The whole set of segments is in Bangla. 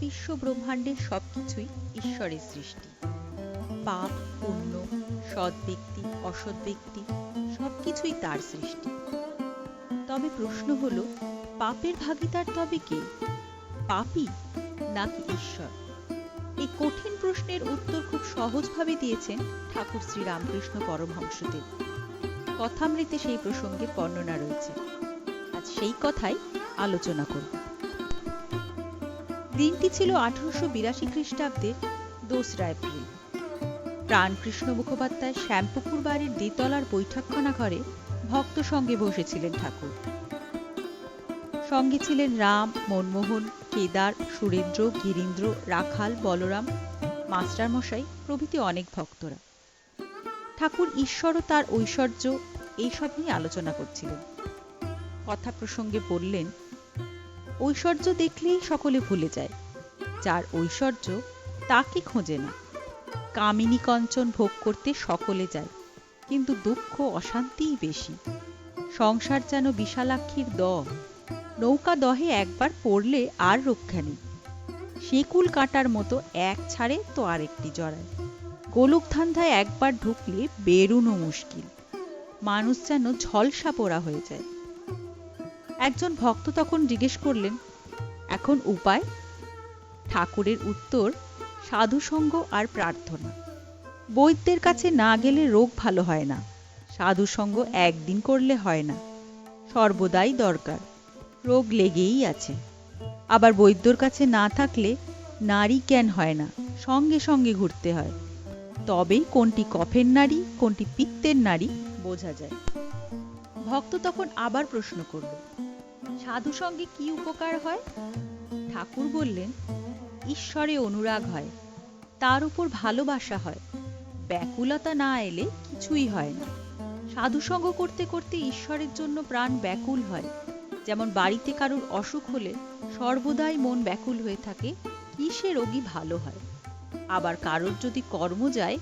বিশ্ব ব্রহ্মাণ্ডের সবকিছুই ঈশ্বরের সৃষ্টি। পাপ, পুণ্য, সৎ ব্যক্তি, অসৎ ব্যক্তি, সবকিছুই তার সৃষ্টি। তবে প্রশ্ন হলো, পাপের ভাগিদার তবে কে? পাপই নাকি ঈশ্বর? এই কঠিন প্রশ্নের উত্তর খুব সহজভাবে দিয়েছেন ঠাকুর শ্রী রামকৃষ্ণ পরমহংসদেব। কথামৃতে সেই প্রসঙ্গের বর্ণনা রয়েছে। আজ সেই কথাই আলোচনা করব। দিনটি ছিল আঠারোশো বিরাশি খ্রিস্টাব্দের দোসরা এপ্রিল। প্রাণকৃষ্ণ মুখোপাধ্যায় শ্যামপুকুর বাড়ির দ্বিতলার বৈঠকখানা ঘরে ভক্ত সঙ্গে বসেছিলেন ঠাকুর। সঙ্গে ছিলেন রাম, মনমোহন কেদার, সুরেন্দ্র, গিরীন্দ্র, রাখাল, বলরাম, মাস্টারমশাই প্রভৃতি অনেক ভক্তরা। ঠাকুর ঈশ্বর ও তার ঐশ্বর্য এইসব নিয়ে আলোচনা করছিলেন। কথা প্রসঙ্গে বললেন, ঐশ্বর্য দেখলেই সকলে ভুলে যায়, যার ঐশ্বর্য তাকে খোঁজে না। কামিনী কঞ্চন ভোগ করতে সকলে যায়, কিন্তু দুঃখ অশান্তিই বেশি। সংসার যেন বিশালাক্ষীর দ নৌকা দহে একবার পড়লে আর রক্ষা নেই। শেকুল কাটার মতো এক ছাড়ে তো আরেকটি জড়ায়। গোলক ধান্ধায় একবার ঢুকলে বেরুনো মুশকিল। মানুষ যেন ঝলসা পোড়া হয়ে যায়। একজন ভক্ত তখন জিজ্ঞেস করলেন, এখন উপায়? ঠাকুরের উত্তর, সাধুসঙ্গ আর প্রার্থনা। বৈদ্যের কাছে না গেলে রোগ ভালো হয় না। সাধুসঙ্গ একদিন করলে হয় না। সর্বদাই দরকার। রোগ লেগেই আছে। আবার বৈদ্যর কাছে না থাকলে নারী জ্ঞান হয় না? সঙ্গে সঙ্গে ঘুরতে হয়। তবেই কোনটি কফের নারী, কোনটি পিত্তের নারী বোঝা যায়। ভক্ত তখন আবার প্রশ্ন করল, সাধু সঙ্গে কি উপকার হয়? ঠাকুর বললেন, ঈশ্বরে অনুরাগ হয়, তার উপর ভালোবাসা হয়, ব্যাকুলতা না এলে কিছুই হয় না। সাধুসঙ্গ করতে করতে ঈশ্বরের জন্য প্রাণ ব্যাকুল হয়। যেমন বাড়িতে কারুর অসুখ হলে সর্বদাই মন ব্যাকুল হয়ে থাকে কি রোগী ভালো হয়? আবার কারোর যদি কর্ম যায়,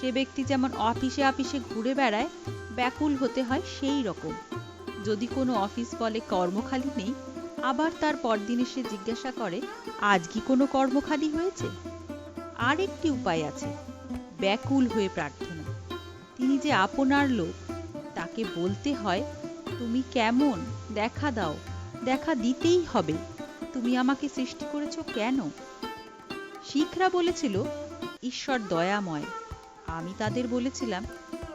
সে ব্যক্তি যেমন অফিসে অফিসে ঘুরে বেড়ায়, ব্যাকুল হতে হয় সেই রকম। যদি কোনো অফিস বলে কর্মখালি নেই, আবার তার পরদিন এসে জিজ্ঞাসা করে, আজ কি কোনো কর্মখালি হয়েছে? আর একটি উপায় আছে, ব্যাকুল হয়ে প্রার্থনা। তিনি যে আপনার লোক, তাকে বলতে হয় তুমি কেমন? দেখা দাও। দেখা দিতেই হবে। তুমি আমাকে সৃষ্টি করেছ কেন? শিখরা বলেছিল, ঈশ্বর দয়াময়। আমি তাদের বলেছিলাম,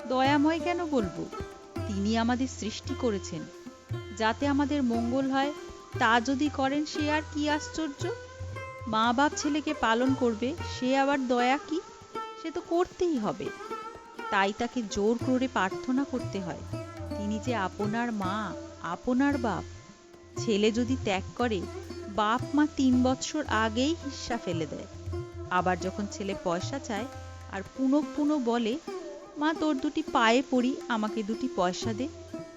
দয়াময় কেন বলব? তিনি আমাদের সৃষ্টি করেছেন। যাতে আমাদের মঙ্গল হয়, তা যদি করেন, সে আর কি আশ্চর্য? মা বাপ ছেলেকে পালন করবে, সে আবার দয়া কি? সে তো করতেই হবে। তাই তাকে জোর করে প্রার্থনা করতে হয়। তিনি যে আপনার মা, আপনার বাপ, ছেলে যদি ত্যাগ করে, বাপ মা তিন বৎসর আগেই হিস্সা ফেলে দেয়। আবার যখন ছেলে পয়সা চায় আর পুনঃ পুনঃ বলে, মা, তোর দুটি পায়ে পড়ি, আমাকে দুটি পয়সা দে,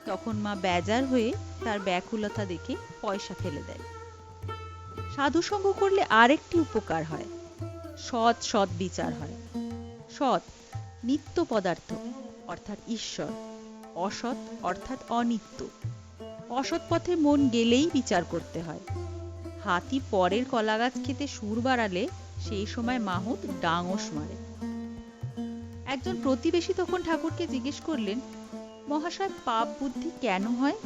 তখন মা বেজার হয়ে তার ব্যাকুলতা দেখে পয়সা ফেলে দেয়। সাধু সাধুসঙ্গ করলে আরেকটি উপকার হয়। সৎ সৎ বিচার হয়। সৎ নিত্য পদার্থ, অর্থাৎ ঈশ্বর। অসৎ অর্থাৎ অনিত্য। অসৎ পথে মন গেলেই বিচার করতে হয়। হাতি পরের কলাগাছ খেতে সুর বাড়ালে সেই সময় মাহুত ডাঙস মারে একজন প্রতিবেশী তখন ঠাকুরকে জিজ্ঞেস করলেন, মহাশয়, পাপ বুদ্ধি কেন হয়?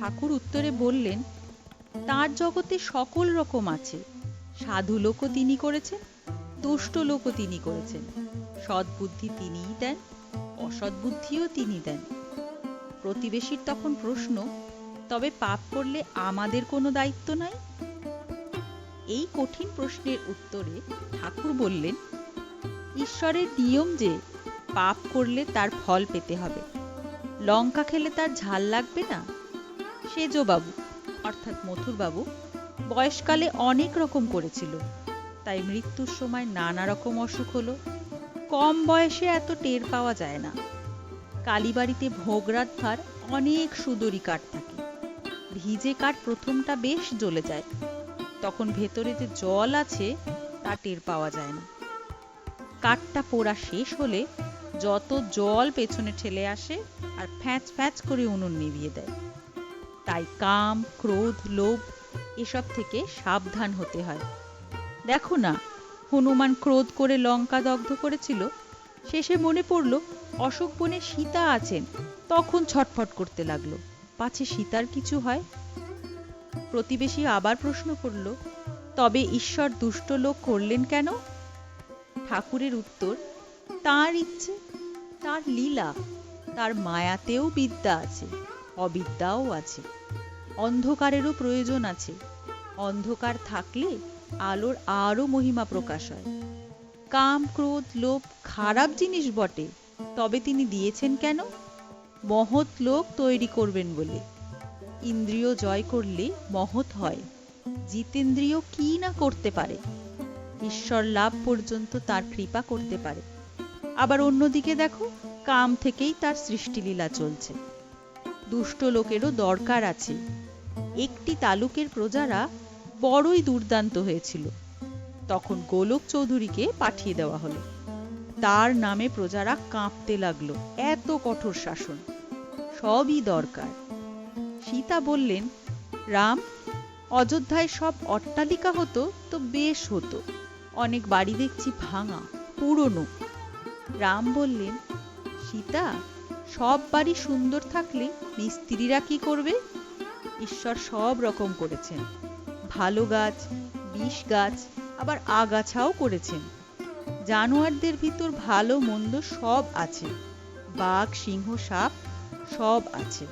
ঠাকুর উত্তরে বললেন, তার জগতে সকল রকম আছে। সাধু লোকও তিনি করেছেন, দুষ্ট লোকও তিনি করেছেন। সৎ বুদ্ধি তিনিই দেন অসৎ বুদ্ধিও তিনি দেন। প্রতিবেশীর তখন প্রশ্ন, তবে পাপ করলে আমাদের কোনো দায়িত্ব নাই? এই কঠিন প্রশ্নের উত্তরে ঠাকুর বললেন ঈশ্বরের নিয়ম যে, পাপ করলে তার ফল পেতে হবে। লঙ্কা খেলে তার ঝাল লাগবে না? সেজবাবু অর্থাৎ মথুরবাবু, বয়সকালে অনেক রকম করেছিল। তাই মৃত্যুর সময় নানা রকম অসুখ হলো। কম বয়সে এত টের পাওয়া যায় না। কালীবাড়িতে ভোগরাত ভার অনেক সুদরি কাঠ থাকে। ভিজে কাঠ প্রথমটা বেশ জ্বলে যায়। তখন ভেতরে যে জল আছে, তা টের পাওয়া যায় না। কাঠটা পোড়া শেষ হলে যত জল পেছনে ঠেলে আসে আর ফ্যাঁচ ফ্যাঁচ করে উনুন নিভিয়ে দেয়। তাই কাম, ক্রোধ, লোভ, এসব থেকে সাবধান হতে হয়। দেখো না হনুমান ক্রোধ করে লঙ্কা দগ্ধ করেছিল। শেষে মনে পড়ল, অশোক বনে সীতা আছেন, তখন ছটফট করতে লাগল। পাছে সীতার কিছু হয়? প্রতিবেশী আবার প্রশ্ন করল, তবে ঈশ্বর দুষ্ট লোক করলেন কেন? ঠাকুরের উত্তর, তার ইচ্ছে, তার লীলা, তার মায়াতেও বিদ্যা আছে, অবিদ্যাও আছে। অন্ধকারেরও প্রয়োজন আছে। অন্ধকার থাকলে আলোর আরও মহিমা প্রকাশ হয়। কাম, ক্রোধ, লোভ, খারাপ জিনিস বটে, তবে তিনি দিয়েছেন কেন? মহৎ লোক তৈরি করবেন বলে। ইন্দ্রিয় জয় করলে মহৎ হয়, জিতেন্দ্রিয় কি না করতে পারে? ঈশ্বর লাভ পর্যন্ত তার কৃপা করতে পারে। আবার অন্যদিকে দেখো, কাম থেকেই তার সৃষ্টিলীলা চলছে। দুষ্ট লোকেরও দরকার আছে। একটি তালুকের প্রজারা বড়ই দুর্দান্ত হয়েছিল। তখন গোলক চৌধুরীকে পাঠিয়ে দেওয়া হলো। তার নামে প্রজারা কাঁপতে লাগল। এত কঠোর শাসন। সবই দরকার। সীতা বললেন, রাম, অযোধ্যায় সব অট্টালিকা হতো তো বেশ হতো। অনেক বাড়ি দেখছি ভাঙা, পুরনো। রাম বললেন, সীতা, সব বাড়ি সুন্দর থাকলে মিস্ত্রিরা কি করবে? ঈশ্বর সব রকম করেছেন। ভালো গাছ, বিষ গাছ, আবার আগাছাও করেছেন। জানোয়ারদের ভিতর ভালো মন্দ সব আছে। বাঘ, সিংহ, সাপ সব আছে।